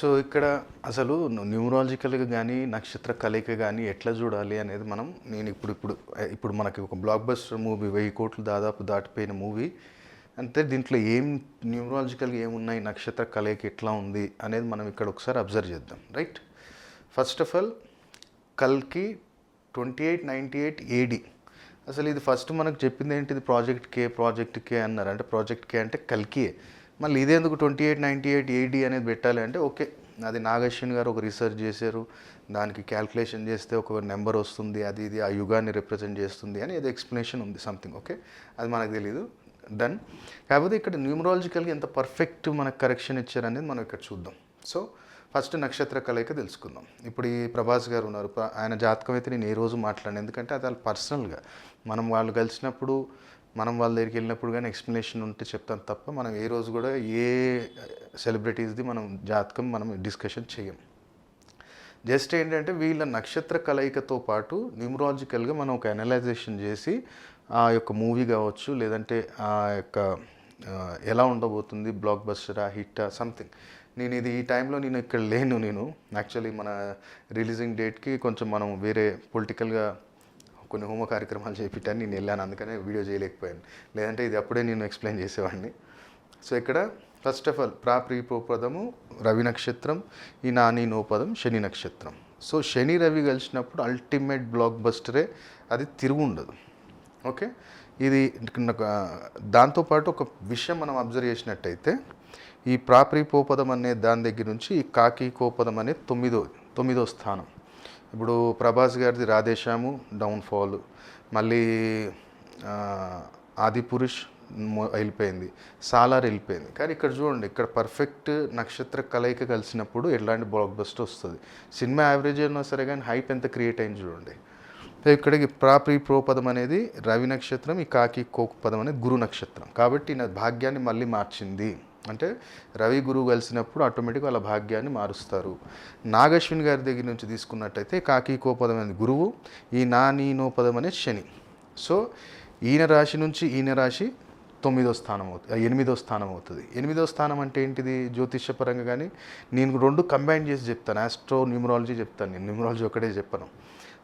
So ఇక్కడ అసలు న్యూమరాలజికల్గా కానీ నక్షత్ర కలయిక కానీ ఎట్లా చూడాలి అనేది మనం నేను ఇప్పుడు ఇప్పుడు ఇప్పుడు మనకి ఒక బ్లాక్ బస్టర్ మూవీ వెయ్యి కోట్లు దాదాపు దాటిపోయిన మూవీ అంటే దీంట్లో ఏం న్యూమరాలజికల్గా ఏమున్నాయి నక్షత్ర కలయిక ఎట్లా ఉంది అనేది మనం ఇక్కడ ఒకసారి అబ్జర్వ్ చేద్దాం రైట్? ఫస్ట్ ఆఫ్ ఆల్ కల్కి twenty eight ninety eight AD అసలు ఇది ఫస్ట్ మనకు చెప్పింది ఏంటిది? ప్రాజెక్ట్ కే ప్రాజెక్ట్ కే అన్నారు. అంటే ప్రాజెక్ట్ కే అంటే కల్కియే మళ్ళీ ఇదేందుకు twenty eight ninety eight AD అనేది పెట్టాలి అంటే ఓకే అది నాగశ్విన్ గారు ఒక రీసెర్చ్ చేశారు దానికి క్యాల్కులేషన్ చేస్తే ఒక నెంబర్ వస్తుంది అది ఇది ఆ యుగాన్ని రిప్రజెంట్ చేస్తుంది అని ఏదో ఎక్స్ప్లెనేషన్ ఉంది సంథింగ్ ఓకే అది మనకు తెలియదు డన్ కాకపోతే ఇక్కడ న్యూమరాలజికల్గా ఎంత పర్ఫెక్ట్ మనకు కరెక్షన్ ఇచ్చారనేది మనం ఇక్కడ చూద్దాం. సో ఫస్ట్ నక్షత్ర కలయిక తెలుసుకుందాం. ఇప్పుడు ఈ ప్రభాస్ గారు ఉన్నారు ఆయన జాతకం అయితే నేను ఏ రోజు మాట్లాడాను ఎందుకంటే అది వాళ్ళ పర్సనల్గా మనం వాళ్ళు కలిసినప్పుడు మనం వాళ్ళ దగ్గరికి వెళ్ళినప్పుడు కానీ ఎక్స్ప్లెనేషన్ ఉంటే చెప్తాను తప్ప మనం ఏ రోజు కూడా ఏ సెలబ్రిటీస్ది మనం జాతకం మనం డిస్కషన్ చేయం జస్ట్ ఏంటంటే వీళ్ళ నక్షత్ర కలయికతో పాటు న్యూమరాలజికల్గా మనం ఒక అనలైజేషన్ చేసి ఆ యొక్క మూవీ కావచ్చు లేదంటే ఆ యొక్క ఎలా ఉండబోతుంది బ్లాక్ బస్టరా హిట్టా సంథింగ్ నేను ఇది ఈ టైంలో నేను ఇక్కడ లేను నేను. యాక్చువల్లీ మన రిలీజింగ్ డేట్కి కొంచెం మనం వేరే పొలిటికల్గా కొన్ని హోమ కార్యక్రమాలు చేపిట్టాను నేను వెళ్ళాను అందుకనే వీడియో చేయలేకపోయాను. లేదంటే ఇది అప్పుడే నేను ఎక్స్ప్లెయిన్ చేసేవాడిని. సో ఇక్కడ ఫస్ట్ ఆఫ్ ఆల్ ప్రాప్రీపోపదము రవి నక్షత్రం ఈ నాని నోపదం శని నక్షత్రం. సో శని రవి కలిసినప్పుడు అల్టిమేట్ బ్లాక్ బస్టరే అది తిరుగు ఉండదు. ఓకే? ఇది దాంతోపాటు ఒక విషయం మనం అబ్జర్వ్ చేసినట్టయితే ఈ ప్రాప్రీ పోపదం అనే దాని దగ్గర నుంచి ఈ కాకి కోపదం అనే తొమ్మిదో తొమ్మిదో స్థానం. ఇప్పుడు ప్రభాస్ గారిది రాధేశ్యాము డౌన్ఫాల్. మళ్ళీ ఆది ఆదిపురుష్ వెళ్ళిపోయింది. సాలార్ వెళ్ళిపోయింది. కానీ ఇక్కడ చూడండి ఇక్కడ పర్ఫెక్ట్ నక్షత్ర కలయిక కలిసినప్పుడు ఎలాంటి బ్లాక్ బస్ట్ వస్తుంది. సినిమా యావరేజ్ అయినా సరే కానీ హైప్ ఎంత క్రియేట్ అయింది చూడండి. ఇక్కడికి ప్రాప్రీ ప్రోపదం అనేది రవి నక్షత్రం ఈ కాకి కోకు పదం అనేది గురు నక్షత్రం. కాబట్టి నా భాగ్యాన్ని మళ్ళీ మార్చింది. అంటే రవి గురువు కలిసినప్పుడు ఆటోమేటిక్గా వాళ్ళ భాగ్యాన్ని మారుస్తారు. నాగశ్విని గారి దగ్గర నుంచి తీసుకున్నట్టయితే కాకి కోపదం అనేది గురువు ఈ నా నీనో పదం అనేది శని. సో ఈయన రాశి నుంచి ఈయన రాశి తొమ్మిదో స్థానం అవుతుంది ఎనిమిదో స్థానం అవుతుంది. ఎనిమిదో స్థానం అంటే ఏంటిది? జ్యోతిష్యపరంగా కానీ నేను రెండు కంబైన్ చేసి చెప్తాను. ఆస్ట్రో న్యూమరాలజీ చెప్తాను నేను. న్యూమరాలజీ ఒకటే చెప్పను.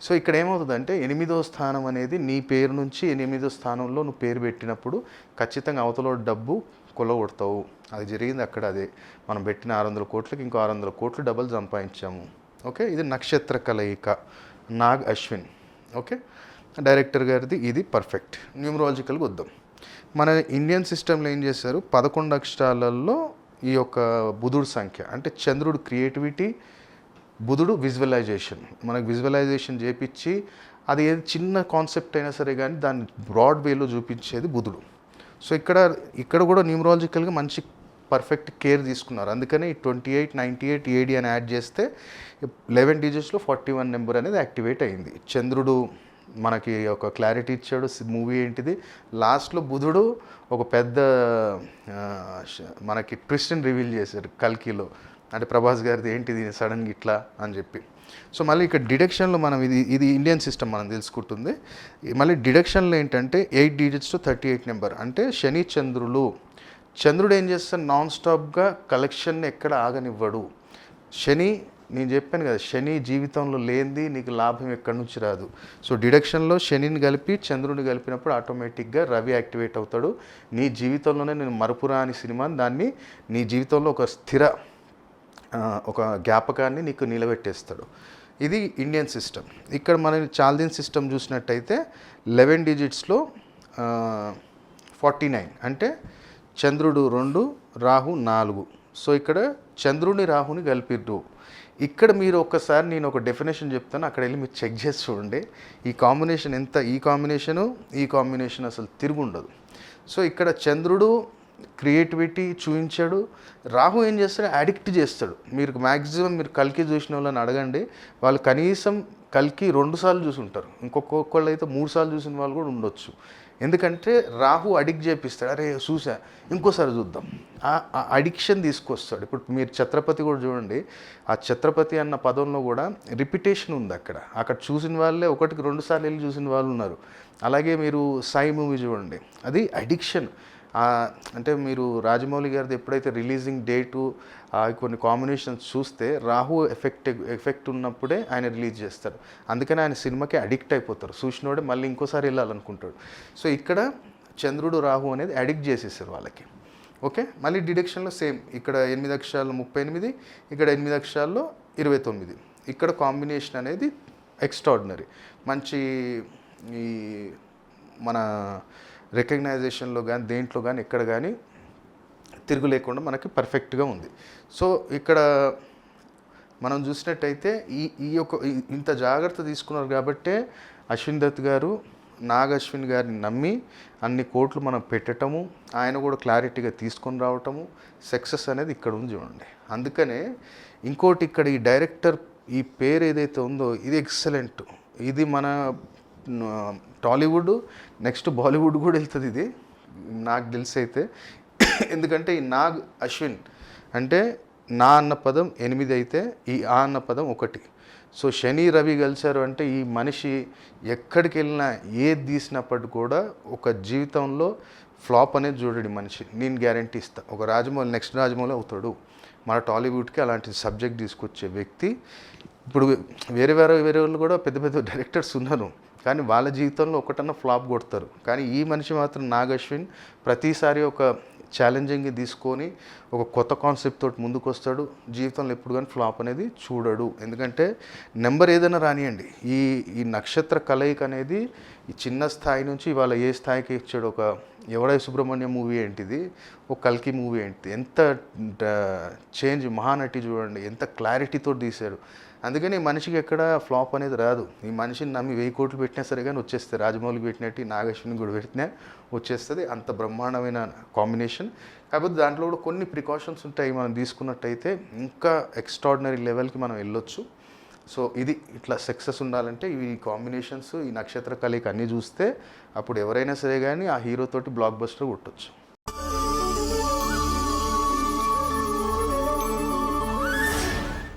సో ఇక్కడ ఏమవుతుందంటే ఎనిమిదో స్థానం అనేది నీ పేరు నుంచి ఎనిమిదో స్థానంలో నువ్వు పేరు పెట్టినప్పుడు ఖచ్చితంగా అవతల డబ్బు కొలగొడతావు అది జరిగింది అక్కడ అదే. మనం పెట్టిన ఆరు వందల కోట్లకి ఇంకో ఆరు వందల కోట్లు డబ్బులు సంపాదించాము. ఓకే? ఇది నక్షత్ర కలయిక. నాగ్ అశ్విన్. ఓకే? డైరెక్టర్ గారిది ఇది పర్ఫెక్ట్. న్యూమరాలజికల్గా వద్దాం. మన ఇండియన్ సిస్టంలో ఏం చేశారు? పదకొండు అక్షరాలలో ఈ యొక్క బుధుడు సంఖ్య అంటే చంద్రుడు క్రియేటివిటీ బుధుడు విజువలైజేషన్. మనకు విజువలైజేషన్ చేపించి అది ఏది చిన్న కాన్సెప్ట్ అయినా సరే కానీ దాన్ని బ్రాడ్ వేలో చూపించేది బుధుడు. సో ఇక్కడ ఇక్కడ కూడా న్యూమరాలజికల్గా మంచి పర్ఫెక్ట్ కేర్ తీసుకున్నారు. అందుకనే ఈ twenty eight ninety eight AD అని యాడ్ చేస్తే లెవెన్ డిజిట్స్లో ఫార్టీ వన్ నెంబర్ అనేది యాక్టివేట్ అయింది. చంద్రుడు మనకి ఒక క్లారిటీ ఇచ్చాడు మూవీ ఏంటిది? లాస్ట్లో బుధుడు ఒక పెద్ద మనకి ట్విస్ట్ని రివీల్ చేశారు కల్కిలో. అంటే ప్రభాస్ గారిది ఏంటిది సడన్గా ఇట్లా అని చెప్పి. సో మళ్ళీ ఇక్కడ డిడక్షన్లో మనం ఇది ఇది ఇండియన్ సిస్టమ్ మనం తెలుసుకుంటుంది. మళ్ళీ డిడక్షన్లో ఏంటంటే eight digits to thirty eight number. అంటే శని చంద్రులు చంద్రుడు ఏం చేస్తాడు? నాన్ స్టాప్గా కలెక్షన్ని ఎక్కడ ఆగనివ్వడు. శని నేను చెప్పాను కదా శని జీవితంలో లేనిది నీకు లాభం ఎక్కడి నుంచి రాదు. సో డిడక్షన్లో శనిని కలిపి చంద్రుని కలిపినప్పుడు ఆటోమేటిక్గా రవి యాక్టివేట్ అవుతాడు. నీ జీవితంలోనే నేను మరపురాని సినిమా దాన్ని నీ జీవితంలో ఒక స్థిర ఒక జ్ఞాపకాన్ని నీకు నిలబెట్టేస్తాడు. ఇది ఇండియన్ సిస్టమ్ ఇక్కడ మన చాల్దీన్ సిస్టమ్ చూసినట్టయితే లెవెన్ డిజిట్స్లో ఫార్టీ నైన్ అంటే చంద్రుడు రెండు రాహు నాలుగు. సో ఇక్కడ చంద్రుని రాహుని కలిపిర్రు. ఇక్కడ మీరు ఒక్కసారి నేను ఒక డెఫినేషన్ చెప్తాను అక్కడ వెళ్ళి మీరు చెక్ చేసి చూడండి. ఈ కాంబినేషన్ ఎంత ఈ కాంబినేషను ఈ కాంబినేషన్ అసలు తిరుగుండదు. సో ఇక్కడ చంద్రుడు క్రియేటివిటీ చూపించాడు. రాహు ఏం చేస్తాడు? అడిక్ట్ చేస్తాడు. మీరు మ్యాక్సిమం మీరు కల్కి చూసిన వాళ్ళని అడగండి. వాళ్ళు కనీసం కల్కి రెండు సార్లు చూసి ఉంటారు. ఇంకొకళ్ళు అయితే మూడు సార్లు చూసిన వాళ్ళు కూడా ఉండొచ్చు. ఎందుకంటే రాహు అడిక్ట్ చేపిస్తాడు. అరే చూసా ఇంకోసారి చూద్దాం. ఆ అడిక్షన్ తీసుకొస్తాడు. ఇప్పుడు మీరు ఛత్రపతి కూడా చూడండి. ఆ ఛత్రపతి అన్న పదంలో కూడా రిపిటేషన్ ఉంది అక్కడ. అక్కడ చూసిన వాళ్ళే ఒకటికి రెండు సార్లు వెళ్ళి చూసిన వాళ్ళు ఉన్నారు. అలాగే మీరు సాయి మూవీ చూడండి. అది అడిక్షన్. అంటే మీరు రాజమౌళి గారిది ఎప్పుడైతే రిలీజింగ్ డేటు కొన్ని కాంబినేషన్స్ చూస్తే రాహు ఎఫెక్ట్ ఎఫెక్ట్ ఉన్నప్పుడే ఆయన రిలీజ్ చేస్తారు. అందుకని ఆయన సినిమాకి అడిక్ట్ అయిపోతారు. చూసినోడే మళ్ళీ ఇంకోసారి వెళ్ళాలనుకుంటాడు. సో ఇక్కడ చంద్రుడు రాహు అనేది అడిక్ట్ చేసేసారు వాళ్ళకి. ఓకే? మళ్ళీ డిడక్షన్లో సేమ్. ఇక్కడ ఎనిమిది అక్షరాలు ముప్పై ఎనిమిది ఇక్కడ ఎనిమిది అక్షరాల్లో ఇరవై తొమ్మిది. ఇక్కడ కాంబినేషన్ అనేది ఎక్స్ట్రాడినరీ. మంచి ఈ మన రికగ్నైజేషన్లో కానీ దేంట్లో కానీ ఎక్కడ కానీ తిరుగు లేకుండా మనకి పర్ఫెక్ట్గా ఉంది. సో ఇక్కడ మనం చూసినట్టయితే ఈ ఈ యొక్క ఇంత జాగ్రత్త తీసుకున్నారు కాబట్టే అశ్విన్ దత్ గారు నాగ్ అశ్విన్ గారిని నమ్మి అన్ని కోట్లు మనం పెట్టటము ఆయన కూడా క్లారిటీగా తీసుకొని రావటము సక్సెస్ అనేది ఇక్కడ ఉంది చూడండి. అందుకనే ఇంకోటి ఇక్కడ ఈ డైరెక్టర్ ఈ పేరు ఏదైతే ఉందో ఇది ఎక్సలెంట్. ఇది మన టాలీవుడ్ నెక్స్ట్ బాలీవుడ్ కూడా వెళ్తుంది ఇది. నాకు తెలిసి అయితే. ఎందుకంటే ఈ నాగ్ అశ్విన్ అంటే నా అన్న పదం ఎనిమిది అయితే ఈ ఆ అన్న పదం ఒకటి. సో శని రవి కలిశారు అంటే ఈ మనిషి ఎక్కడికి వెళ్ళినా ఏది తీసినప్పటికి కూడా ఒక జీవితంలో ఫ్లాప్ అనేది చూడడు మనిషి. నేను గ్యారంటీ ఇస్తా. ఒక రాజమౌళి నెక్స్ట్ రాజమౌళి అవుతాడు. మన టాలీవుడ్కి అలాంటి సబ్జెక్ట్ తీసుకొచ్చే వ్యక్తి. ఇప్పుడు వేరే వేరే వేరే వాళ్ళు కూడా పెద్ద పెద్ద డైరెక్టర్స్ ఉన్నారు. కానీ వాళ్ళ జీవితంలో ఒకటన్నా ఫ్లాప్ కొడతారు. కానీ ఈ మనిషి మాత్రం నాగ్ అశ్విన్ ప్రతిసారి ఒక ఛాలెంజింగ్ తీసుకొని ఒక కొత్త కాన్సెప్ట్ తోటి ముందుకు వస్తాడు జీవితంలో ఎప్పుడు కానీ ఫ్లాప్ అనేది చూడడు. ఎందుకంటే నెంబర్ ఏదైనా రానియండి. ఈ ఈ నక్షత్ర కలయిక అనేది ఈ చిన్న స్థాయి నుంచి ఇవాళ ఏ స్థాయికి ఇచ్చాడు? ఒక ఎవడై సుబ్రహ్మణ్యం మూవీ ఏంటిది? ఒక కల్కి మూవీ ఏంటిది? ఎంత చేంజ్ మహానటి చూడండి. ఎంత క్లారిటీతో తీశాడు. అందుకని ఈ మనిషికి ఎక్కడ ఫ్లాప్ అనేది రాదు. ఈ మనిషిని నమ్మి వెయ్యి కోట్లు పెట్టినా సరే కానీ వచ్చేస్తాయి. రాజమౌళి పెట్టినట్టు ఈ నాగేశ్వరిని కూడా పెట్టినా వచ్చేస్తుంది. అంత బ్రహ్మాండమైన కాంబినేషన్. కాకపోతే దాంట్లో కూడా కొన్ని ప్రికాషన్స్ ఉంటాయి మనం తీసుకున్నట్టయితే. ఇంకా ఎక్స్ట్రాడినరీ లెవెల్కి మనం వెళ్ళొచ్చు. సో ఇది ఇట్లా సక్సెస్ ఉండాలంటే ఈ కాంబినేషన్స్ ఈ నక్షత్ర కలయిక అన్నీ చూస్తే అప్పుడు ఎవరైనా సరే కానీ ఆ హీరోతోటి బ్లాక్ బస్టర్ కొట్టొచ్చు.